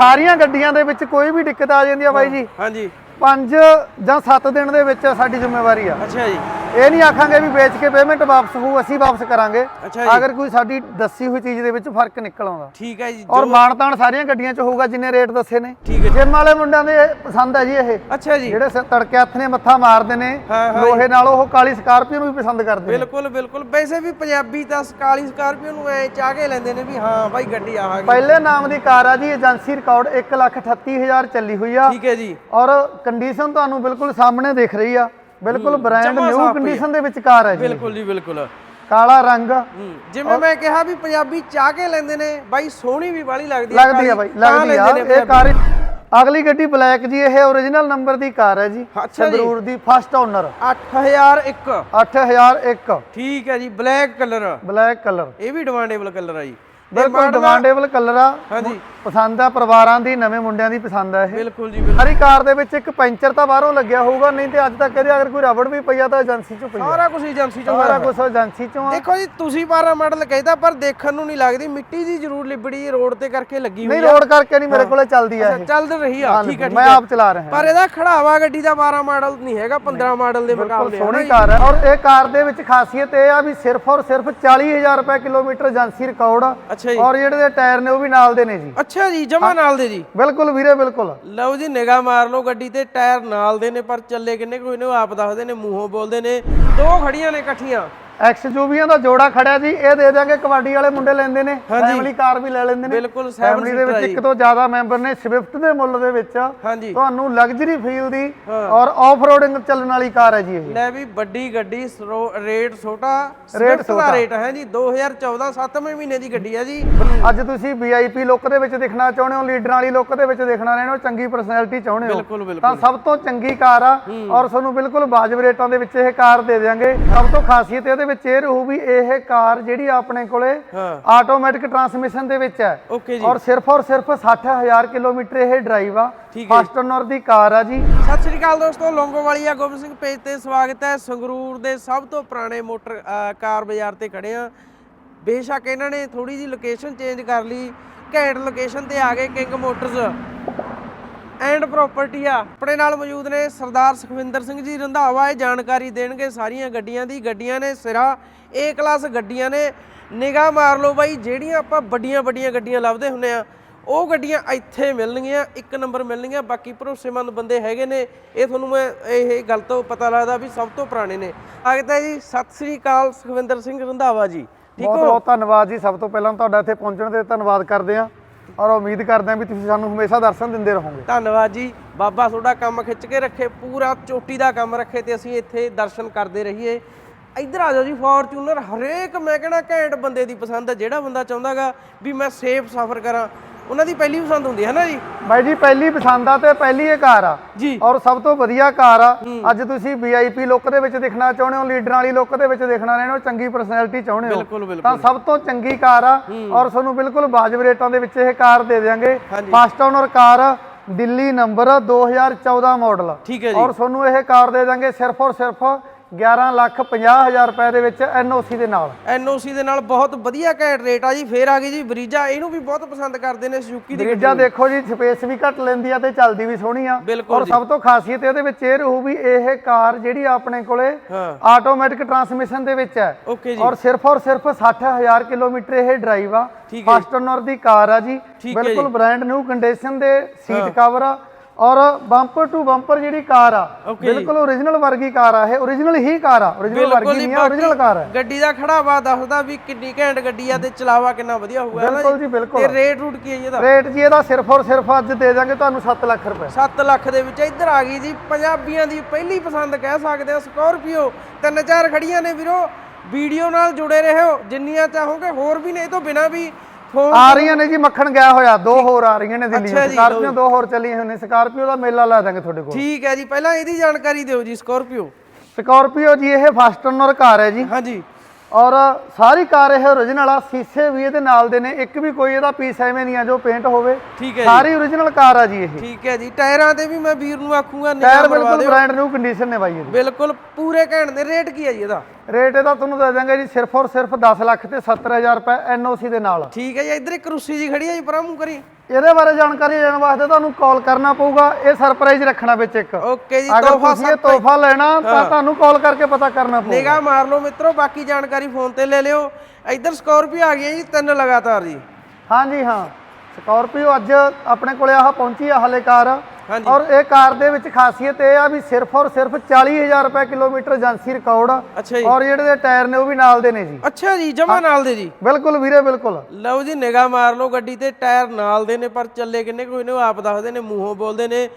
ਸਾਰੀਆਂ ਗੱਡੀਆਂ ਦੇ ਵਿੱਚ ਕੋਈ ਵੀ ਦਿੱਕਤ ਆ ਜਾਂਦੀ ਆ ਬਾਈ ਜੀ। ਹਾਂਜੀ। 5 ਜਾਂ 7 ਦਿਨ ਦੇ ਵਿੱਚ ਸਾਡੀ ਜ਼ਿੰਮੇਵਾਰੀ ਆ। ਅੱਛਾ ਜੀ। ਇਹ ਨਹੀਂ ਆਖਾਂਗੇ ਵੀ ਵੇਚ ਕੇ ਪੇਮੈਂਟ ਵਾਪਸ ਹੋਊ ਅਸੀਂ ਵਾਪਸ ਕਰਾਂਗੇ। ਅੱਛਾ ਜੀ। ਅਗਰ ਕੋਈ ਸਾਡੀ ਦੱਸੀ ਹੋਈ ਚੀਜ਼ ਦੇ ਵਿੱਚ ਫ਼ਰਕ ਨਿਕਲ ਆਉਂਦਾ। ਠੀਕ ਹੈ ਜੀ ਔਰ ਜੋ- ਮਾਨਤਾਨ ਸਾਰੀਆਂ ਗੱਡੀਆਂ 'ਚ ਹੋਊਗਾ ਜਿੰਨੇ ਰੇਟ ਦੱਸੇ ਨੇ। ਠੀਕ ਹੈ ਜਿਮ ਵਾਲੇ ਮੁੰਡਿਆਂ ਦੇ ਪਸੰਦ ਹੈ ਜੀ ਇਹ। ਅੱਛਾ ਜੀ। ਜਿਹੜੇ ਸ- ਤੜਕੇ ਹੱਥ ਨੇ ਮੱਥਾ ਮਾਰਦੇ ਨੇ ਹਾਂ, ਹਾਂ ਲੋਹੇ ਨਾਲ ਉਹ ਕਾਲੀ ਸਕਾਰਪੀਓ ਨੂੰ ਵੀ ਪਸੰਦ ਕਰਦੇ ਨੇ। ਬਿਲਕੁਲ ਬਿਲਕੁਲ। ਵੈਸੇ ਵੀ ਪੰਜਾਬੀ ਤਾਂ ਕਾਲੀ ਸਕਾਰਪੀਓ ਨੂੰ ਐ ਚਾਹ ਕੇ ਲੈਂਦੇ ਨੇ ਵੀ ਹਾਂ ਭਾਈ ਗੱਡੀ ਆ ਗਈ। ਪਹਿਲੇ ਨਾਮ ਦੀ ਕਾਰ ਆ ਜੀ ਏਜੰਸੀ ਰਿਕਾਰਡ 138000 ਚੱਲੀ ਹੋਈ ਆ। ਠੀਕ ਹੈ ਜੀ। ਔਰ ਕੰਡੀਸ਼ਨ ਤੁਹਾਨੂੰ ਬਿਲਕੁਲ ਸਾਹਮਣੇ ਦਿਖ ਰਹੀ ਆ। ਬਿਲਕੁਲ ਬ੍ਰਾਂਡ ਨਿਊ ਕੰਡੀਸ਼ਨ ਦੇ ਵਿੱਚ ਕਾਰ ਹੈ ਜੀ। ਬਿਲਕੁਲ ਜੀ ਬਿਲਕੁਲ। ਕਾਲਾ ਰੰਗ। ਹੂੰ, ਜਿਵੇਂ ਮੈਂ ਕਿਹਾ ਵੀ ਪੰਜਾਬੀ ਚਾਹ ਕੇ ਲੈਂਦੇ ਨੇ ਬਾਈ ਸੋਹਣੀ ਵੀ ਵਾਲੀ ਲੱਗਦੀ ਲੱਗਦੀ ਆ ਕਾਲੀ, ਬਾਈ ਲੱਗਦੀ ਆ। ਇਹ ਕਾਰ ਅਗਲੀ ਗੱਡੀ ਬਲੈਕ ਜੀ ਇਹ origignal ਨੰਬਰ ਦੀ ਕਾਰ ਹੈ ਜੀ। ਸੰਗਰੂਰ ਦੀ ਫਸਟ ਓਨਰ 8001 8001 ਠੀਕ ਹੈ ਜੀ ਬਲੈਕ ਕਲਰ। Black colour. ਇਹ ਵੀ ਡਿਮਾਂਡੇਬਲ ਕਲਰ ਆ ਜੀ। ਬਿਲਕੁਲ ਆ- ਡਿਮਾਂਡੇਬਲ ਕਲਰ ਆ। ਹਾਂਜੀ। ਪਸੰਦ ਆ ਪਰਿਵਾਰਾਂ ਦੀ ਨਵੇਂ ਮੁੰਡਿਆਂ ਦੀ ਪਸੰਦ ਆ ਇਹ। ਬਿਲਕੁਲ ਜੀ ਬਿਲਕੁਲ। ਹਰੀ ਕਾਰ ਦੇ ਵਿੱਚ ਇੱਕ ਪੈਂਚਰ ਤਾਂ ਬਾਹਰੋਂ ਲੱਗਿਆ ਹੋਊਗਾ ਨਹੀਂ ਤੇ ਅੱਜ ਤੱਕ ਇਹਦੇ ਅਗਰ ਕੋਈ ਰਬੜ ਵੀ ਪਈਆ ਤਾਂ ਏਜੰਸੀ ਚੋਂ ਪਈ ਆ। ਸਾਰਾ ਕੁਝ ਏਜੰਸੀ ਚੋਂ ਸਾਰਾ ਕੁਝ ਏਜੰਸੀ ਚੋਂ ਆ। ਦੇਖੋ ਜੀ ਤੁਸੀਂ 12 ਮਾਡਲ ਕਹਿਤਾ ਪਰ ਦੇਖਣ ਨੂੰ ਨਹੀਂ ਲੱਗਦੀ ਮਿੱਟੀ ਦੀ ਜ਼ਰੂਰ ਲਿਬੜੀ ਰੋਡ ਤੇ ਕਰਕੇ ਲੱਗੀ ਹੋਈ ਨਹੀਂ ਰੋਡ ਕਰਕੇ ਨਹੀਂ ਮੇਰੇ ਕੋਲੇ ਚੱਲਦੀ ਆ ਇਹ। ਚੱਲ ਰਹੀ ਆ ਠੀਕ ਹੈ ਮੈਂ ਆਪ ਚਲਾ ਰਿਹਾ। ਪਰ ਇਹਦਾ ਖੜਾਵਾ ਗੱਡੀ ਦਾ 12 ਮਾਡਲ ਨਹੀਂ ਹੈਗਾ 15 ਮਾਡਲ ਦੇ ਮੁਕਾਬਲੇ ਸੋਹਣੀ ਜੀ। ਕਾਰ ਹੈ ਔਰ ਇਹ ਕਾਰ ਦੇ ਵਿੱਚ ਖਾਸੀਅਤ ਇਹ ਆ ਵੀ ਸਿਰਫ ਔਰ ਸਿਰਫ 40000 ਰੁਪਏ ਕਿਲੋਮੀਟਰ ਏਜੰਸੀ ਰਿਕਾਰਡ ਆ। ਅੱਛਾ ਜੀ। ਔਰ ਜਿਹੜੇ ਦੇ ਟਾਇਰ ਨੇ ਉਹ ਵੀ ਨਾਲ ਦੇ ਨੇ ਜੀ। ਅੱਛਾ ਜੀ ਜਮਾ ਨਾਲ ਦੇ ਜੀ। ਬਿਲਕੁਲ ਵੀਰੇ ਬਿਲਕੁਲ। ਲਓ ਜੀ ਨਿਗਾਹ ਮਾਰ ਲਓ ਗੱਡੀ ਤੇ ਟਾਇਰ ਨਾਲ ਦੇ ਨੇ ਪਰ ਚੱਲੇ ਕਿੰਨੇ ਕੋਈ ਨੇ ਆਪ ਦੱਸਦੇ ਨੇ ਮੂੰਹੋਂ ਬੋਲਦੇ ਨੇ। ਦੋ ਖੜੀਆਂ ਨੇ ਇਕੱਠੀਆਂ। ਐਕਸ ਜੂਬੀਆਂ ਦਾ ਜੋੜਾ ਖੜਿਆ ਜੀ ਇਹ ਦੇ ਦਿਆਂਗੇ ਕਬੱਡੀ ਵਾਲੇ ਮੁੰਡੇ ਲੈਂਦੇ ਨੇ ਫੈਮਿਲੀ ਕਾਰ ਵੀ ਲੈ ਲੈਂਦੇ ਨੇ। ਬਿਲਕੁਲ 7 ਫੈਮਿਲੀ ਦੇ ਵਿੱਚ ਇੱਕ ਤੋਂ ਜ਼ਿਆਦਾ ਮੈਂਬਰ ਨੇ ਸਵਿਫਟ ਦੇ ਮੁੱਲ ਦੇ ਵਿੱਚ। ਤੁਹਾਨੂੰ ਲਗਜ਼ਰੀ ਫੀਲ ਦੀ ਔਰ ਆਫ ਰੋਡਿੰਗ ਚੱਲਣ ਵਾਲੀ ਕਾਰ ਹੈ ਜੀ ਇਹ। ਲੈ ਵੀ ਵੱਡੀ ਗੱਡੀ ਰੇਟ ਛੋਟਾ ਰੇਟ ਦਾ ਰੇਟ ਹੈ ਜੀ 2014 7ਵੇਂ ਮਹੀਨੇ ਦੀ ਗੱਡੀ ਹੈ ਜੀ। ਅੱਜ ਤੁਸੀਂ ਵੀਆਈਪੀ ਲੁੱਕ ਦੇ ਵਿੱਚ ਦਿਖਣਾ ਚਾਹੁੰਦੇ ਹੋ ਲੀਡਰਾਂ ਵਾਲੀ ਲੁੱਕ ਦੇ ਵਿੱਚ ਦਿਖਣਾ ਰਹਿਣਾ ਚੰਗੀ ਪਰਸਨੈਲਿਟੀ ਚਾਹੁੰਦੇ ਹੋ। ਤਾਂ ਸਭ ਤੋਂ ਚੰਗੀ ਕਾਰ ਆ ਔਰ ਤੁਹਾਨੂੰ ਬਿਲਕੁਲ ਵਾਜਬ ਰੇਟਾਂ ਦੇ ਵਿੱਚ ਇਹ ਕਾਰ ਦੇ ਦਿਆਂਗੇ। ਸਭ ਤੋਂ ਖਾਸੀਅਤ ਇਹਦੇ ਵਿੱਚ ਇਹ ਰਹੂ ਵੀ ਇਹ ਕਾਰ ਜਿਹੜੀ ਆਪਣੇ ਕੋਲੇ ਆਟੋਮੈਟਿਕ ਟਰਾਂਸਮਿਸ਼ਨ ਦੇ ਵਿੱਚ ਹੈ। ਔਰ ਸਿਰਫ ਔਰ ਸਿਰਫ 60000 ਕਿਲੋਮੀਟਰ ਇਹ ਡਰਾਈਵ ਆ। ਫਸਟ ਓਨਰ ਦੀ ਕਾਰ ਆ ਜੀ। ਸਤਿ ਸ਼੍ਰੀ ਅਕਾਲ ਦੋਸਤੋ ਲੌਂਗੋਵਾਲੀਆ ਗੋਬਿੰਦ ਸਿੰਘ ਪੇਜ ਤੇ ਸਵਾਗਤ ਹੈ। ਸੰਗਰੂਰ ਦੇ ਸਭ ਤੋਂ ਪੁਰਾਣੇ ਮੋਟਰ ਕਾਰ ਬਾਜ਼ਾਰ ਤੇ ਖੜੇ ਆ ਬੇਸ਼ੱਕ ਇਹਨਾਂ ਨੇ ਥੋੜੀ ਜੀ ਲੋਕੇਸ਼ਨ ਚੇਂਜ ਕਰ ਲਈ। ਘੈਂਟ ਲੋਕੇਸ਼ਨ ਤੇ ਆ ਗਏ ਕਿੰਗ ਮੋਟਰਸ ਐਂਡ ਪ੍ਰਾਪਰਟੀ ਆ। ਆਪਣੇ ਨਾਲ ਮੌਜੂਦ ਨੇ ਸਰਦਾਰ ਸੁਖਵਿੰਦਰ ਸਿੰਘ ਜੀ। ਰੰਧਾਵਾ ਇਹ ਜਾਣਕਾਰੀ ਦੇਣਗੇ ਸਾਰੀਆਂ ਗੱਡੀਆਂ ਦੀ। ਗੱਡੀਆਂ ਨੇ ਸਿਰਾ ਏ ਕਲਾਸ ਗੱਡੀਆਂ ਨੇ। ਨਿਗਾਹ ਮਾਰ ਲਓ ਬਾਈ ਜਿਹੜੀਆਂ ਆਪਾਂ ਵੱਡੀਆਂ ਵੱਡੀਆਂ ਗੱਡੀਆਂ ਲੱਭਦੇ ਹੁੰਨੇ ਆ ਉਹ ਗੱਡੀਆਂ ਇੱਥੇ ਮਿਲਣਗੀਆਂ ਇੱਕ ਨੰਬਰ ਮਿਲਣਗੀਆਂ। ਬਾਕੀ ਭਰੋਸੇਮੰਦ ਬੰਦੇ ਹੈਗੇ ਨੇ। ਇਹ ਤੁਹਾਨੂੰ ਮੈਂ ਇਹ ਗੱਲ ਤੋਂ ਪਤਾ ਲੱਗਦਾ ਵੀ ਸਭ ਤੋਂ ਪੁਰਾਣੇ ਨੇ। ਆਗਤਾ ਜੀ। ਸਤਿ ਸ੍ਰੀ ਅਕਾਲ ਸੁਖਵਿੰਦਰ ਸਿੰਘ ਰੰਧਾਵਾ ਜੀ। ਠੀਕ ਬਹੁਤ ਹੋ? ਬਹੁਤ ਧੰਨਵਾਦ ਜੀ। ਸਭ ਤੋਂ ਪਹਿਲਾਂ ਤੁਹਾਡਾ ਇੱਥੇ ਪਹੁੰਚਣ ਦੇ ਧੰਨਵਾਦ ਕਰਦੇ ਹਾਂ। ਔਰ ਉਮੀਦ ਕਰਦੇ ਹਾਂ ਵੀ ਤੁਸੀਂ ਸਾਨੂੰ ਹਮੇਸ਼ਾ ਦਰਸ਼ਨ ਦਿੰਦੇ ਰਹੋਗੇ। ਧੰਨਵਾਦ ਜੀ। ਬਾਬਾ ਤੁਹਾਡਾ ਕੰਮ ਖਿੱਚ ਕੇ ਰੱਖੇ, ਪੂਰਾ ਚੋਟੀ ਦਾ ਕੰਮ ਰੱਖੇ ਤੇ ਅਸੀਂ ਇੱਥੇ ਦਰਸ਼ਨ ਕਰਦੇ ਰਹੀਏ। ਇੱਧਰ ਆ ਜਾਓ ਜੀ ਫੋਰਚੂਨਰ ਹਰੇਕ ਮੈਂ ਕਹਿਣਾ ਘੈਂਟ ਬੰਦੇ ਦੀ ਪਸੰਦ ਹੈ। ਜਿਹੜਾ ਬੰਦਾ ਚਾਹੁੰਦਾਗਾ ਵੀ ਮੈਂ ਸੇਫ ਸਫ਼ਰ ਕਰਾਂ। ਉਹਨਾਂ ਦੀ ਪਹਿਲੀ ਪਸੰਦ ਹੁੰਦੀ ਹੈ ਨਾ ਜੀ? ਬਾਈ ਜੀ ਪਹਿਲੀ ਪਸੰਦ ਆ ਤੇ ਪਹਿਲੀ ਇਹ ਕਾਰ ਆ। ਜੀ। ਔਰ ਸਭ ਤੋਂ ਵਧੀਆ ਕਾਰ ਆ। ਅੱਜ ਤੁਸੀਂ ਵੀਆਈਪੀ ਲੁੱਕ ਦੇ ਵਿੱਚ ਦਿਖਣਾ ਚਾਹੁੰਦੇ ਹੋ ਲੀਡਰਾਂ ਵਾਲੀ ਲੁੱਕ ਦੇ ਵਿੱਚ ਦਿਖਣਾ ਰਹਿਣਾ ਚੰਗੀ ਪਰਸਨੈਲਿਟੀ ਚਾਹੁੰਦੇ ਹੋ। ਤਾਂ ਸਭ ਤੋਂ ਚੰਗੀ ਕਾਰ ਆ। ਔਰ ਤੁਹਾਨੂੰ ਬਿਲਕੁਲ ਵਾਜਬ ਰੇਟਾਂ ਦੇ ਵਿੱਚ ਇਹ ਕਾਰ ਦੇ ਹਾਂਜੀ। First owner car Delhi number 2014 model ਠੀਕ ਹੈ ਜੀ। ਔਰ ਤੁਹਾਨੂੰ ਇਹ ਕਾਰ ਦੇ ਦਾਂਗੇ ਸਿਰਫ ਔਰ ਸਿਰਫ 11 ਲੱਖ 50 ਹਜ਼ਾਰ ਰੁਪਏ ਦੇ ਵਿੱਚ ਐਨਓਸੀ ਦੇ ਨਾਲ। ਐਨਓਸੀ ਦੇ ਨਾਲ ਬਹੁਤ ਵਧੀਆ ਘੈਂਟ ਰੇਟ ਆ ਜੀ ਫੇਰ ਆ ਗਈ ਜੀ ਬਰੀਜਾ। ਇਹਨੂੰ ਵੀ ਬਹੁਤ ਪਸੰਦ ਕਰਦੇ ਨੇ ਸੁਜ਼ੂਕੀ ਦੀ ਬ੍ਰਿਜਾ ਦੇਖੋ ਜੀ ਸਪੇਸ ਵੀ ਘੱਟ ਲੈਂਦੀ ਆ ਤੇ ਚੱਲਦੀ ਵੀ ਸੋਹਣੀ ਆ। ਔਰ ਸਭ ਤੋਂ ਖਾਸੀਅਤ ਇਹਦੇ ਵਿੱਚ ਇਹ ਰਹੂ ਵੀ ਇਹ ਕਾਰ ਜਿਹੜੀ ਆਪਣੇ ਕੋਲੇ ਆਟੋਮੈਟਿਕ ਟਰਾਂਸਮਿਸ਼ਨ ਦੇ ਵਿੱਚ ਹੈ। ਔਰ ਸਿਰਫ ਔਰ ਸਿਰਫ 60000 ਕਿਲੋਮੀਟਰ ਇਹ ਡਰਾਈਵ ਆ। ਫਸਟ ਓਨਰ ਦੀ ਕਾਰ ਆ ਜੀ। ਬਿਲਕੁਲ ਬ੍ਰਾਂਡ ਨਿਊ ਕੰਡੀਸ਼ਨ ਦੇ ਸੀਟ ਕਵਰ ਆ। ਔਰ ਬੰਪਰ ਟੂ ਬੰਪਰ ਜਿਹੜੀ ਕਾਰ ਆ। ਬਿਲਕੁਲ ਓਰੀਜਨਲ ਵਰਗੀ ਕਾਰ ਆ ਇਹ ਓਰੀਜਨਲ ਹੀ ਕਾਰ ਆ ਬਿਲਕੁਲ ਵਰਗੀ ਨਹੀਂ ਆ ਓਰੀਜਨਲ ਕਾਰ ਹੈ ਗੱਡੀ ਦਾ ਖੜਾਵਾ ਦੱਸਦਾ ਵੀ ਕਿੰਨੀ ਘੈਂਟ ਗੱਡੀ ਆ ਤੇ ਚਲਾਵਾ ਕਿੰਨਾ ਵਧੀਆ ਹੋਊਗਾ ਬਿਲਕੁਲ ਜੀ? ਬਿਲਕੁਲ। ਤੇ ਰੇਟ ਰੂਟ ਕੀ ਹੈ ਇਹਦਾ? ਰੇਟ ਜੀ ਇਹਦਾ ਸਿਰਫ ਔਰ ਸਿਰਫ ਅੱਜ ਦੇ ਦਾਂਗੇ ਤੁਹਾਨੂੰ 7 ਲੱਖ ਰੁਪਏ। 7 ਲੱਖ ਦੇ ਵਿੱਚ ਇੱਧਰ ਆ ਗਈ ਜੀ ਪੰਜਾਬੀਆਂ ਦੀ ਪਹਿਲੀ ਪਸੰਦ ਕਹਿ ਸਕਦੇ ਆ ਸਕਾਰਪੀਓ। ਤਿੰਨ ਚਾਰ ਖੜੀਆਂ ਨੇ ਵੀਰੋ ਵੀਡੀਓ ਨਾਲ ਜੁੜੇ ਰਹੋ ਜਿੰਨੀਆਂ ਚਾਹੋਗੇ ਹੋਰ ਵੀ ਨੇ ਇਹ ਤੋਂ ਬਿਨਾ ਵੀ ਆ ਰਹੀਆਂ ਨੇ ਜੀ ਮੱਖਣ ਗਿਆ ਹੋਇਆ ਦੋ ਹੋਰ ਆ ਰਹੀਆਂ ਨੇ ਦਿੱਲੀ ਅੱਛਾ ਸਕਾਰਪੀਓ ਦੋ ਹੋਰ ਚੱਲੀਆਂ ਹੋਈਆਂ ਨੇ। ਸਕਾਰਪੀਓ ਦਾ ਮੇਲਾ ਲਾ ਦਾਂਗੇ ਤੁਹਾਡੇ ਕੋਲ। ਠੀਕ ਹੈ ਜੀ ਪਹਿਲਾਂ ਇਹਦੀ ਜਾਣਕਾਰੀ ਦਿਓ ਜੀ ਸਕਾਰਪੀਓ। ਸਕਾਰਪੀਓ ਜੀ ਇਹ ਫਸਟ ਓਨਰ ਕਾਰ ਹੈ ਜੀ। ਹਾਂਜੀ। ਔਰ ਸਾਰੀ ਕਾਰ ਇਹ ਓਰੀਜਨਲ ਆ ਸੀਸੇ ਵੀ ਇਹਦੇ ਨਾਲ ਦੇ ਨੇ ਇੱਕ ਵੀ ਕੋਈ ਇਹਦਾ ਪੀਸ ਐਵੇਂ ਨਹੀਂ ਆ ਜੋ ਪੇਂਟ ਹੋਵੇ। ਠੀਕ ਹੈ ਜੀ। ਸਾਰੀ ਓਰੀਜਨਲ ਕਾਰ ਆ ਜੀ ਇਹ। ਠੀਕ ਹੈ ਜੀ ਟਾਇਰਾਂ ਤੇ ਵੀ ਮੈਂ ਵੀਰ ਨੂੰ ਆਖੂੰਗਾ ਨਿਗਾਹ ਟਾਇਰ ਮਰਵਾ ਬਿਲਕੁਲ ਦਿਓ। ਬ੍ਰਾਂਡ ਨਿਊ ਕੰਡੀਸ਼ਨ ਨੇ ਬਾਈ ਇਹਦੀ। ਬਿਲਕੁਲ ਪੂਰੇ ਘੈਂਟ ਦੇ ਰੇਟ ਕੀ ਹੈ ਜੀ ਇਹਦਾ? ਰੇਟ ਇਹਦਾ ਤੁਹਾਨੂੰ ਦੇ ਦਾਂਗੇ ਜੀ ਸਿਰਫ ਔਰ ਸਿਰਫ 10 ਲੱਖ ਤੇ 70000 ਰੁਪਏ ਐਨਓਸੀ ਦੇ ਨਾਲ। ਠੀਕ ਹੈ ਜੀ ਇੱਧਰ ਇੱਕ ਰੁੱਸੀ ਜੀ ਖੜੀ ਹੈ ਜੀ ਪਰਾਂ ਮੂੰਹ ਕਰੀ। ਇਹਦੇ ਬਾਰੇ ਜਾਣਕਾਰੀ ਲੈਣ ਵਾਸਤੇ ਤੁਹਾਨੂੰ ਕਾਲ ਕਰਨਾ ਪਊਗਾ ਇਹ ਸਰਪ੍ਰਾਈਜ਼ ਰੱਖਣਾ ਵਿੱਚ ਇੱਕ। ਓਕੇ ਜੀ ਤੋਹਫਾ ਤੁਸੀਂ ਤੋਹਫਾ ਲੈਣਾ ਤਾਂ ਤੁਹਾਨੂੰ ਕਾਲ ਕਰਕੇ ਪਤਾ ਕਰਨਾ ਪਊਗਾ। ਨਿਗਾਹ ਮਾਰ ਲਓ ਮਿੱਤਰੋ ਬਾਕੀ ਜਾਣਕਾਰੀ ਫੋਨ ਤੇ ਲੈ ਲਿਓ। ਇੱਧਰ ਸਕੋਰਪੀਓ ਆ ਗਈ ਹੈ ਜੀ ਤਿੰਨ ਲਗਾਤਾਰ ਜੀ। ਹਾਂਜੀ ਹਾਂ। ਸਕਾਰਪੀਓ ਅੱਜ ਆਪਣੇ ਕੋਲੇ ਆਹ ਪਹੁੰਚੀ ਆ ਹਲੇ ਕਾਰ। ਔਰ ਇਹ ਕਾਰ ਦੇ ਵਿੱਚ ਖਾਸੀਅਤ ਇਹ ਆ ਵੀ ਸਿਰਫ ਔਰ ਸਿਰਫ 40000 ਰੁਪਏ ਕਿਲੋਮੀਟਰ ਏਜੰਸੀ ਰਿਕਾਰਡ ਆ ਅੱਛਾ ਜੀ। ਔਰ ਜਿਹੜੇ ਦੇ ਟਾਇਰ ਨੇ ਉਹ ਵੀ ਨਾਲ ਦੇ ਨੇ ਜੀ। ਅੱਛਾ ਜੀ ਜਮਾ ਨਾਲ ਦੇ ਜੀ। ਬਿਲਕੁਲ ਵੀਰੇ ਬਿਲਕੁਲ। ਲਓ ਜੀ ਨਿਗਾਹ ਮਾਰ ਲਓ ਗੱਡੀ ਤੇ ਟਾਇਰ ਨਾਲ ਦੇ ਨੇ ਪਰ ਚੱਲੇ ਕਿੰਨੇ ਕੋਈ ਨੇ ਆਪ ਦੱਸਦੇ ਨੇ ਮੂੰਹੋਂ ਬੋਲਦੇ ਨੇ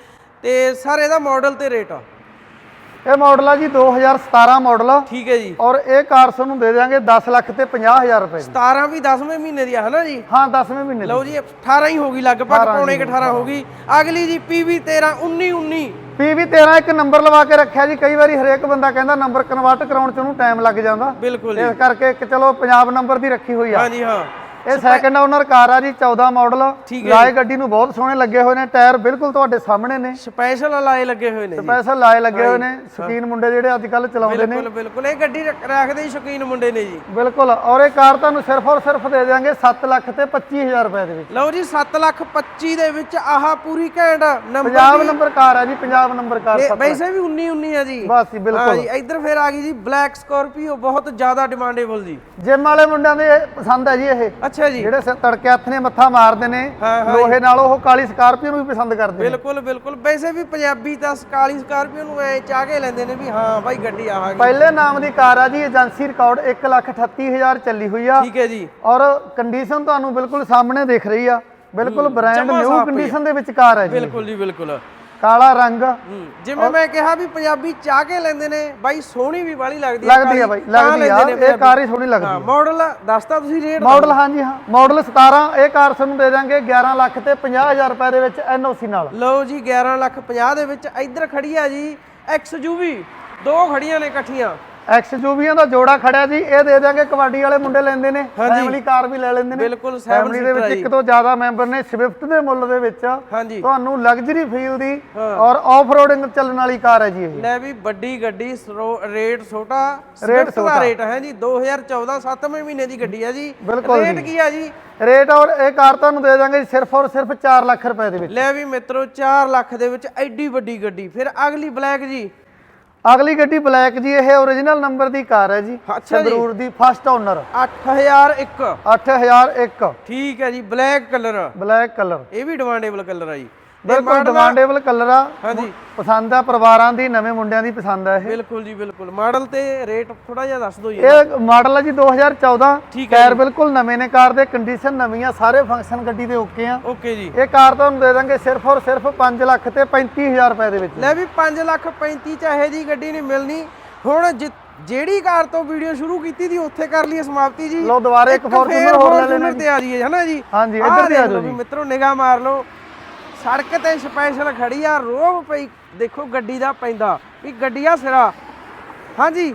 ਤੇ ਸਰ ਇਹਦਾ ਮਾਡਲ ਤੇ ਰੇਟ ਆ। ਇਹ ਮਾਡਲ ਆ ਜੀ 2017 ਮਾਡਲ ਠੀਕ ਹੈ ਜੀ। ਔਰ ਇਹ ਕਾਰ ਤੁਹਾਨੂੰ ਦੇ ਦਿਆਂਗੇ 10 ਲੱਖ ਤੇ 50000 ਰੁਪਏ ਦੀ। 17 ਵੀ 10ਵੇਂ ਮਹੀਨੇ ਦੀ ਆ ਹਨਾ ਜੀ? ਹਾਂ 10ਵੇਂ ਮਹੀਨੇ ਦੀ। ਲਓ ਜੀ 18 ਹੀ ਹੋ ਗਈ ਲਗਭਗ ਪੌਣੇ ਕੁ 18 ਹੋ ਗਈ। ਅਗਲੀ ਜੀ PV 13 19 19 PV 13 ਇੱਕ ਨੰਬਰ ਲਵਾ ਕੇ ਰੱਖਿਆ ਜੀ। ਕਈ ਵਾਰੀ ਹਰੇਕ ਬੰਦਾ ਕਹਿੰਦਾ ਨੰਬਰ ਕਨਵਰਟ ਕਰਾਉਣ ਚ ਉਹਨੂੰ ਟਾਈਮ ਲੱਗ ਜਾਂਦਾ। ਬਿਲਕੁਲ ਇਸ ਕਰਕੇ ਇੱਕ ਚਲੋ ਪੰਜਾਬ ਨੰਬਰ ਦੀ ਰੱਖੀ ਹੋਈ ਆ। ਹਾਂਜੀ ਹਾਂ। ਇਹ ਸੈਕੰਡ ਓਨਰ ਕਾਰ ਆ ਜੀ 14 ਮਾਡਲ ਹੈ ਲਾਏ ਗੱਡੀ ਨੂੰ ਬਹੁਤ ਸੋਹਣੇ ਲੱਗੇ ਹੋਏ ਨੇ ਟਾਇਰ ਬਿਲਕੁਲ ਤੁਹਾਡੇ ਸਾਹਮਣੇ ਨੇ। ਸਪੈਸ਼ਲ ਲਾਏ ਲੱਗੇ ਹੋਏ ਨੇ ਜੀ। ਸਪੈਸ਼ਲ ਲਾਏ ਲੱਗੇ ਹੋਏ ਨੇ ਸ਼ਕੀਨ ਮੁੰਡੇ ਜਿਹੜੇ ਅੱਜ ਕੱਲ ਚਲਾਉਂਦੇ ਨੇ। ਬਿਲਕੁਲ ਬਿਲਕੁਲ। ਇਹ ਗੱਡੀ ਰੱਖ- ਰੱਖਦੇ ਹੀ ਸ਼ੌਕੀਨ ਮੁੰਡੇ ਨੇ ਜੀ। ਬਿਲਕੁਲ ਔਰ ਇਹ ਕਾਰ ਤੁਹਾਨੂੰ ਸਿਰਫ ਔਰ ਸਿਰਫ ਦੇ ਦਿਆਂਗੇ 7 ਲੱਖ ਤੇ 25000 ਰੁਪਏ ਦੇ ਵਿੱਚ। ਲਓ ਜੀ 7 ਲੱਖ 25 ਦੇ ਵਿੱਚ ਆਹ ਪੂਰੀ ਘੈਂਟ ਨੰਬਰ ਪੰਜਾਬ ਨੰਬਰ ਕਾਰ ਆ ਜੀ ਪੰਜਾਬ ਨੰਬਰ ਕਾਰ ਵੈਸੇ ਵੀ 19 19 ਆ ਜੀ। ਬਸ ਜੀ ਹਾਂ ਬਿਲਕੁਲ ਜੀ ਇੱਧਰ ਫਿਰ ਆ ਗਈ ਜੀ ਬਲੈਕ ਸਕਾਰਪੀਓ ਬਹੁਤ ਜ਼ਿਆਦਾ ਡਿਮਾਂਡੇਬਲ ਜੀ। ਜਿਮ ਵਾਲੇ ਮੁੰਡਿਆਂ ਦੇ ਪਸੰਦ ਹੈ ਜੀ ਇਹ। ਅੱਛਾ ਜੀ। ਜਿਹੜੇ ਤੜਕੇ ਹੱਥ ਨੇ ਮੱਥਾ ਮਾਰਦੇ ਨੇ ਲੋਹੇ ਨਾਲ ਉਹ ਕਾਲੀ ਸਕਾਰਪੀਓ ਨੂੰ ਵੀ ਪਸੰਦ ਕਰਦੇ ਨੇ। ਬਿਲਕੁਲ ਬਿਲਕੁਲ। ਵੈਸੇ ਵੀ ਪੰਜਾਬੀ ਤਾਂ ਕਾਲੀ ਸਕਾਰਪੀਓ ਨੂੰ ਐ ਚਾਹ ਕੇ ਲੈਂਦੇ ਨੇ ਵੀ ਹਾਂ ਬਾਈ ਗੱਡੀ ਆ ਗਈ। ਪਹਿਲੇ ਨਾਮ ਦੀ ਕਾਰ ਆ ਜੀ ਏਜੰਸੀ ਰਿਕਾਰਡ 138000 ਚੱਲੀ ਹੋਈ ਆ। ਠੀਕ ਹੈ ਜੀ। ਔਰ ਕੰਡੀਸ਼ਨ ਤੁਹਾਨੂੰ ਬਿਲਕੁਲ ਸਾਹਮਣੇ ਦਿਖ ਰਹੀ ਆ। ਬਿਲਕੁਲ ਬ੍ਰਾਂਡ ਨਿਊ। ਕੰਡੀਸ਼ਨ ਦੇ ਵਿੱਚ ਕਾਰ ਹੈ ਜੀ। ਬਿਲਕੁਲ ਜੀ ਬਿਲਕੁਲ। ਕਾਲਾ ਰੰਗ। ਹੂੰ, ਜਿਵੇਂ ਮੈਂ ਕਿਹਾ ਵੀ ਪੰਜਾਬੀ ਚਾਹ ਕੇ ਲੈਂਦੇ ਨੇ ਬਾਈ ਸੋਹਣੀ ਵੀ ਵਾਲੀ ਲੱਗਦੀ ਲੱਗਦੀ ਆ ਬਾਈ ਲੱਗਦੀ ਆ ਇਹ ਕਾਰ ਹੀ ਸੋਹਣੀ ਲੱਗਦੀ ਹਾਂ ਆ ਮਾਡਲ ਦੱਸਤਾ ਤੁਸੀਂ ਰੇਟ ਮਾਡਲ ਹਾਂਜੀ ਹਾਂ ਮਾਡਲ 17 ਇਹ ਕਾਰ ਤੁਹਾਨੂੰ ਦੇ ਦਾਂਗੇ 11 ਲੱਖ ਤੇ 50000 ਰੁਪਏ ਦੇ ਵਿੱਚ ਐਨਓਸੀ ਨਾਲ। ਲਓ ਜੀ 11 ਲੱਖ 50 ਦੇ ਵਿੱਚ ਇੱਧਰ ਖੜੀ ਆ ਜੀ XUV ਦੋ ਖੜੀਆਂ ਨੇ ਇਕੱਠੀਆਂ। ਐਕਸ ਜੂਵੀਆਂ ਦਾ ਜੋੜਾ ਖੜਿਆ ਜੀ ਇਹ ਦੇ ਦਾਂਗੇ ਕਬੱਡੀ ਵਾਲੇ ਮੁੰਡੇ ਲੈਂਦੇ ਨੇ ਫੈਮਿਲੀ ਕਾਰ ਵੀ ਲੈ ਲੈਂਦੇ ਨੇ। ਬਿਲਕੁਲ 7 ਫੈਮਿਲੀ ਦੇ ਵਿੱਚ ਇੱਕ ਤੋਂ ਜ਼ਿਆਦਾ ਮੈਂਬਰ ਨੇ ਸਵਿਫਟ ਦੇ ਮੁੱਲ ਦੇ ਵਿੱਚ। ਤੁਹਾਨੂੰ ਲਗਜ਼ਰੀ ਫੀਲ ਦੀ ਔਰ ਆਫ ਰੋਡਿੰਗ ਚੱਲਣ ਵਾਲੀ ਕਾਰ ਹੈ ਜੀ ਇਹ। ਲੈ ਵੀ ਵੱਡੀ ਗੱਡੀ ਰੇਟ ਛੋਟਾ ਰੇਟ ਦਾ ਰੇਟ ਹੈ ਜੀ 2014 7ਵੇਂ ਮਹੀਨੇ ਦੀ ਗੱਡੀ ਹੈ ਜੀ। ਰੇਟ ਕੀ ਆ ਜੀ? ਰੇਟ ਔਰ ਇਹ ਕਾਰ ਤੁਹਾਨੂੰ ਦੇ ਦਾਂਗੇ ਸਿਰਫ ਔਰ ਸਿਰਫ 4 ਲੱਖ ਰੁਪਏ ਦੇ ਵਿੱਚ। ਲੈ ਵੀ ਮਿੱਤਰੋ 4 ਲੱਖ ਦੇ ਵਿੱਚ ਐਡੀ ਵੱਡੀ ਗੱਡੀ। ਫਿਰ ਅਗਲੀ ਬਲੈਕ ਜੀ ਅਗਲੀ ਗੱਡੀ ਬਲੈਕ ਜੀ ਇਹ origignal ਨੰਬਰ ਦੀ ਕਾਰ ਹੈ ਜੀ। ਅੱਛਾ ਜੀ। ਸੰਗਰੂਰ ਦੀ ਫਸਟ ਓਨਰ 8001 8001 ਠੀਕ ਹੈ ਜੀ ਬਲੈਕ ਕਲਰ। Black colour. ਇਹ ਵੀ ਡਿਮਾਂਡੇਬਲ ਕਲਰ ਆ ਜੀ। ਬਿਲਕੁਲ ਡਿਮਾਂਡੇਬਲ ਕਲਰ ਆ। ਹਾਂਜੀ। ਪਸੰਦ ਆ ਪਰਿਵਾਰਾਂ ਦੀ ਨਵੇਂ ਮੁੰਡਿਆਂ ਦੀ ਪਸੰਦ ਆ ਇਹ। ਬਿਲਕੁਲ ਜੀ ਬਿਲਕੁਲ। ਮਾਡਲ ਤੇ ਰੇਟ ਥੋੜਾ ਜਿਹਾ ਦੱਸ ਦਿਓ ਜੀ। ਇਹ ਮਾਡਲ ਹੈ ਜੀ 2014 ਠੀਕ ਹੈ ਟਾਇਰ ਬਿਲਕੁਲ ਨਵੇਂ ਨੇ ਕਾਰ ਦੇ ਕੰਡੀਸ਼ਨ ਨਵੀਂ ਆ ਸਾਰੇ ਫੰਕਸ਼ਨ ਗੱਡੀ ਦੇ ਓਕੇ ਆ। ਓਕੇ ਜੀ। ਇਹ ਕਾਰ ਤੁਹਾਨੂੰ ਦੇ ਦਾਂਗੇ ਸਿਰਫ ਔਰ ਸਿਰਫ 5 ਲੱਖ ਤੇ 35000 ਰੁਪਏ ਦੇ ਵਿੱਚ। ਲੈ ਵੀ 5 ਲੱਖ 35 ਚਾਹੇ ਦੀ ਗੱਡੀ ਨਹੀਂ ਮਿਲਣੀ। ਹੁਣ ਜਿ- ਜਿਹੜੀ ਕਾਰ ਤੋਂ ਵੀਡੀਓ ਸ਼ੁਰੂ ਕੀਤੀ ਸੀ ਉੱਥੇ ਕਰ ਲਈਏ ਸਮਾਪਤੀ ਜੀ। ਲਓ ਦੁਬਾਰੇ ਇੱਕ ਫੇਰ ਫੋਰਚੂਨਰ ਹੋਰ ਲੈ ਲੈਣਾ ਤੇ ਆ ਜਾਈਏ ਹਨਾ ਜੀ? ਹਾਂਜੀ, ਇੱਧਰ ਤੇ ਆ ਜਾਓ ਵੀ ਮਿੱਤਰੋ ਨਿਗਾਹ ਮਾਰ ਲਓ। ਸੜਕ ਤੇ ਸਪੈਸ਼ਲ ਖੜੀ ਆ ਰੋਬ ਪਈ। ਦੇਖੋ ਗੱਡੀ ਦਾ ਪੈਂਦਾ ਵੀ ਗੱਡੀ ਆ ਸਿਰਾ। ਹਾਂਜੀ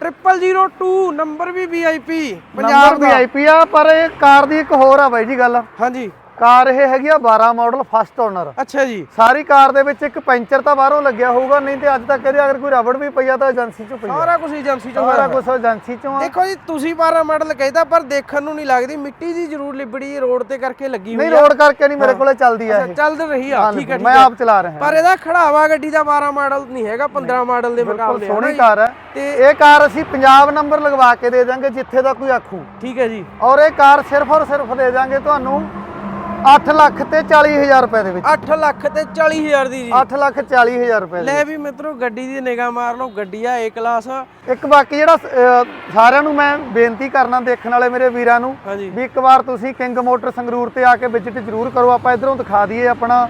0002 ਨੰਬਰ ਵੀ ਵੀਆਈਪੀ ਨੰਬਰ ਪੰਜਾਬ ਦਾ। ਵੀਆਈਪੀ ਆ ਪਰ ਇਹ ਕਾਰ ਦੀ ਇੱਕ ਹੋਰ ਆ ਬਾਈ ਜੀ ਗੱਲ। ਹਾਂਜੀ। ਕਾਰ ਇਹ ਹੈਗੀ ਆ 12 ਮਾਡਲ ਫਸਟ ਓਨਰ ਅੱਛਾ ਜੀ। ਸਾਰੀ ਕਾਰ ਦੇ ਵਿੱਚ ਇੱਕ ਪੈਂਚਰ ਤਾਂ ਬਾਹਰੋਂ ਲੱਗਿਆ ਹੋਊਗਾ ਨਹੀਂ ਤੇ ਅੱਜ ਤੱਕ ਇਹਦੇ ਅਗਰ ਕੋਈ ਰਬੜ ਵੀ ਪਈ ਆ ਤਾਂ ਏਜੰਸੀ ਚੋਂ ਪਈ ਸਾਰਾ ਕੁਝ ਏਜੰਸੀ ਚੋਂ ਸਾਰਾ ਕੁਝ ਏਜੰਸੀ ਚੋਂ ਦੇਖੋ ਜੀ ਤੁਸੀਂ 12 ਮਾਡਲ ਕਹਿੰਦਾ ਪਰ ਦੇਖਣ ਨੂੰ ਨਹੀਂ ਲੱਗਦੀ ਮਿੱਟੀ ਦੀ ਜ਼ਰੂਰ ਲਿਬੜੀ ਰੋਡ ਤੇ ਕਰਕੇ ਲੱਗੀ ਹੋਈ ਨਹੀਂ ਰੋਡ ਕਰਕੇ ਨਹੀਂ ਮੇਰੇ ਕੋਲੇ ਚੱਲਦੀ ਆ ਆ ਚੱਲ ਰਹੀ ਆ ਠੀਕ ਹੈ ਮੈਂ ਆਪ ਚਲਾ ਰਿਹਾ ਪਰ ਇਹਦਾ ਖੜਾਵਾ ਗੱਡੀ ਦਾ 12 ਮਾਡਲ ਨਹੀਂ ਹੈਗਾ 15 ਮਾਡਲ ਦੇ ਮੁਕਾਬਲੇ ਸੋਹਣੀ ਜੀ? ਕਾਰ ਹੈ। ਤੇ ਇਹ ਕਾਰ ਅਸੀਂ ਪੰਜਾਬ ਨੰਬਰ ਲਗਵਾ ਕੇ ਦੇ ਦਾਂਗੇ ਜਿੱਥੇ ਦਾ ਕੋਈ ਆਖੂ। ਠੀਕ ਹੈ ਜੀ। ਔਰ ਇਹ ਕਾਰ ਸਿਰਫ ਔਰ ਸਿਰਫ ਦੇ ਦਾਂਗੇ ਤੁਹਾਨੂੰ 8 ਲੱਖ ਤੇ 40000 ਰੁਪਏ ਦੇ ਵਿੱਚ। 8 ਲੱਖ ਤੇ 40000 ਦੀ ਜੀ। 8 ਲੱਖ 40000 ਰੁਪਏ ਦੇ ਲੈ ਵੀ ਮਿੱਤਰੋ ਗੱਡੀ ਦੀ ਨਿਗਾਹ ਮਾਰ ਲਓ ਗੱਡੀ ਆ A ਕਲਾਸ ਇੱਕ ਬਾਕੀ ਜਿਹੜਾ ਅਹ, ਸਾਰਿਆਂ ਨੂੰ ਮੈਂ ਬੇਨਤੀ ਕਰਨਾ ਦੇਖਣ ਵਾਲੇ ਮੇਰੇ ਵੀਰਾਂ ਨੂੰ ਹਾਂਜੀ। ਵੀ ਇੱਕ ਵਾਰ ਤੁਸੀਂ ਕਿੰਗ ਮੋਟਰ ਸੰਗਰੂਰ ਤੇ ਆ ਕੇ ਵਿਜ਼ਿਟ ਜ਼ਰੂਰ ਕਰੋ। ਆਪਾਂ ਇਧਰੋਂ ਦਿਖਾ ਦਈਏ ਆਪਣਾ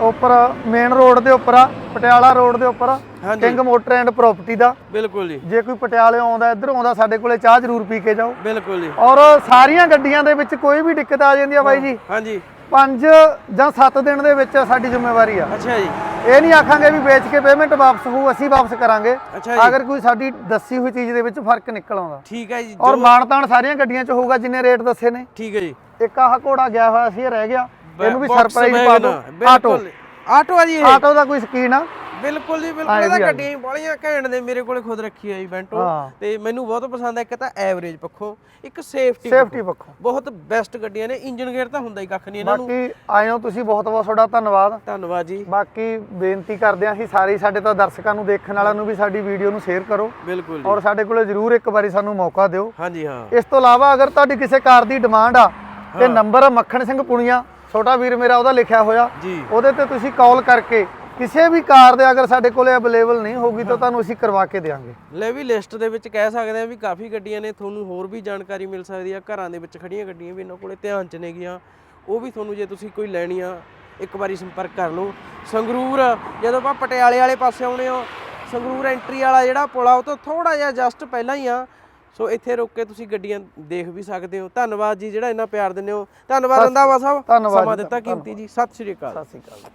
ਉੱਪਰ ਮੇਨ ਰੋਡ ਦੇ ਉੱਪਰ ਆ ਪਟਿਆਲਾ ਰੋਡ ਦੇ ਉੱਪਰ। ਕਿੰਗ ਮੋਟਰ ਐਂਡ ਪ੍ਰਾਪਰਟੀ ਦਾ। ਬਿਲਕੁਲ ਜੀ। ਜੇ ਕੋਈ ਪਟਿਆਲੇ ਆਉਂਦਾ ਇੱਧਰ ਆਉਂਦਾ ਸਾਡੇ ਕੋਲੇ ਚਾਹ ਜ਼ਰੂਰ ਪੀ ਕੇ ਜਾਓ। ਬਿਲਕੁਲ ਜੀ। ਔਰ ਸਾਰੀਆਂ ਗੱਡੀਆਂ ਦੇ ਵਿੱਚ ਕੋਈ ਵੀ ਦਿੱਕਤ ਆ ਜਾਂਦੀ ਆ ਬਾਈ ਜੀ। ਹਾਂਜੀ। 5 ਜਾਂ 7 ਦਿਨ ਦੇ ਵਿੱਚ ਸਾਡੀ ਜ਼ਿੰਮੇਵਾਰੀ ਆ। ਅੱਛਾ ਜੀ। ਇਹ ਨਹੀਂ ਆਖਾਂਗੇ ਵੀ ਵੇਚ ਕੇ ਪੇਮੈਂਟ ਵਾਪਸ ਹੋਊ ਅਸੀਂ ਵਾਪਸ ਕਰਾਂਗੇ। ਅੱਛਾ ਜੀ। ਅਗਰ ਕੋਈ ਸਾਡੀ ਦੱਸੀ ਹੋਈ ਚੀਜ਼ ਦੇ ਵਿੱਚ ਫ਼ਰਕ ਨਿਕਲ ਆਉਂਦਾ। ਠੀਕ ਹੈ ਜੀ ਔਰ ਮਾਨਤਾਨ ਸਾਰੀਆਂ ਗੱਡੀਆਂ 'ਚ ਹੋਊਗਾ ਜਿੰਨੇ ਰੇਟ ਦੱਸੇ ਨੇ। ਠੀਕ ਹੈ ਜੀ। ਇੱਕ ਆਹ ਘੋੜਾ ਗਿਆ ਹੋਇਆ ਸੀ ਇਹ ਰਹਿ ਗਿਆ। ਇਹਨੂੰ ਵੀ ਸਰਪ੍ਰਾਈਜ਼ ਪਾ ਦਿਓ। ਆਟੋ। ਆਟੋ ਆ ਜੀ ਇਹ। ਆਟੋ ਦਾ ਕੋਈ ਸਕੀਨ ਆ? ਬਿਲਕੁਲ ਜੀ ਬਿਲਕੁਲ। ਇਹ ਇਹਦਾ ਗੱਡੀਆਂ ਹੀ ਬਾਲੀਆਂ ਘੈਂਟ ਨੇ ਮੇਰੇ ਕੋਲੇ ਖੁਦ ਰੱਖੀ ਹਾਂ। ਤੇ ਮੈਨੂੰ ਬਹੁਤ ਪਸੰਦ ਹੈ ਇੱਕ ਤਾਂ ਐਵਰੇਜ ਪੱਖੋਂ ਇੱਕ ਸੇਫਟੀ ਸੇਫਟੀ ਪੱਖੋਂ। ਬਹੁਤ ਬੈਸਟ ਗੱਡੀਆਂ ਨੇ ਇੰਜਨ ਗੇਅਰ ਤਾਂ ਹੁੰਦਾ ਹੀ ਕੱਖ ਨਹੀਂ ਇਹਨਾਂ ਨੂੰ। ਬਾਕੀ ਆਏ ਹੋ ਤੁਸੀਂ ਬਹੁਤ ਬਹੁਤ ਤੁਹਾਡਾ ਧੰਨਵਾਦ। ਧੰਨਵਾਦ ਜੀ। ਬਾਕੀ ਬੇਨਤੀ ਕਰਦੇ ਹਾਂ ਅਸੀਂ ਸਾਰੇ ਸਾਡੇ ਤਾਂ ਦਰਸ਼ਕਾਂ ਨੂੰ ਦੇਖਣ ਵਾਲਿਆਂ ਨੂੰ ਵੀ ਸਾਡੀ ਵੀਡੀਓ ਨੂੰ ਸ਼ੇਅਰ ਕਰੋ। ਬਿਲਕੁਲ ਔਰ ਸਾਡੇ ਕੋਲੇ ਜਰੂਰ ਇੱਕ ਵਾਰੀ ਸਾਨੂੰ ਮੌਕਾ ਦਿਓ। ਹਾਂਜੀ ਹਾਂ। ਇਸ ਤੋਂ ਇਲਾਵਾ ਅਗਰ ਤੁਹਾਡੀ ਕਿਸੇ ਕਾਰ ਦੀ ਡਿਮਾਂਡ ਆ ਤੇ ਨੰਬਰ ਮੱਖਣ ਸਿੰਘ ਪੁਣੀਆ ਛੋਟਾ ਵੀਰ ਮੇਰਾ ਉਹਦਾ ਲਿਖਿਆ ਹੋਇਆ। ਉਹਦੇ ਤੇ ਤੁਸੀਂ ਕਾਲ ਕਰਕੇ ਕਿਸੇ ਵੀ ਕਾਰ ਦੇ ਅਗਰ ਸਾਡੇ ਕੋਲੇ ਅਵੇਲੇਬਲ ਨਹੀਂ ਹੋਗੀ ਤਾਂ ਤੁਹਾਨੂੰ ਅਸੀਂ ਕਰਵਾ ਕੇ ਦੇਵਾਂਗੇ ਲੈ ਵੀ ਲਿਸਟ ਦੇ ਵਿੱਚ ਕਹਿ ਸਕਦੇ ਆ ਵੀ ਕਾਫੀ ਗੱਡੀਆਂ ਨੇ ਤੁਹਾਨੂੰ ਹੋਰ ਵੀ ਜਾਣਕਾਰੀ ਮਿਲ ਸਕਦੀ ਆ। ਘਰਾਂ ਦੇ ਵਿੱਚ ਖੜੀਆਂ ਗੱਡੀਆਂ ਵੀ ਇਹਨਾਂ ਕੋਲੇ ਧਿਆਨ ਚ ਨੇਗੀਆਂ ਉਹ ਵੀ ਤੁਹਾਨੂੰ ਜੇ ਤੁਸੀਂ ਕੋਈ ਲੈਣੀ ਆ ਇੱਕ ਵਾਰੀ ਸੰਪਰਕ ਕਰ ਲਓ। ਸੰਗਰੂਰ ਜਦੋਂ ਆਪਾਂ ਪਟਿਆਲੇ ਵਾਲੇ ਪਾਸੇ ਆਉਣੇ ਹੋ ਸੰਗਰੂਰ ਐਂਟਰੀ ਵਾਲਾ ਜਿਹੜਾ ਪੁਲ ਆ ਉਹ ਤੋਂ ਥੋੜਾ ਜਿਹਾ ਜਸਟ ਪਹਿਲਾਂ ਹੀ ਆ। ਸੋ ਇੱਥੇ ਰੁਕ ਕੇ ਤੁਸੀਂ ਗੱਡੀਆਂ ਦੇਖ ਵੀ ਸਕਦੇ ਹੋ। ਧੰਨਵਾਦ ਜੀ ਜਿਹੜਾ ਇੰਨਾ ਪਿਆਰ ਦਿੰਦੇ ਹੋ। ਧੰਨਵਾਦ ਰੰਦਾਵਾ ਸਾਹਿਬ। ਸਮਾਂ ਦਿੱਤਾ ਕੀਮਤੀ ਜੀ। ਸਤਿ ਸ਼੍ਰੀ ਅਕਾਲ। ਸਤਿ ਸ਼੍ਰੀ ਅਕਾਲ।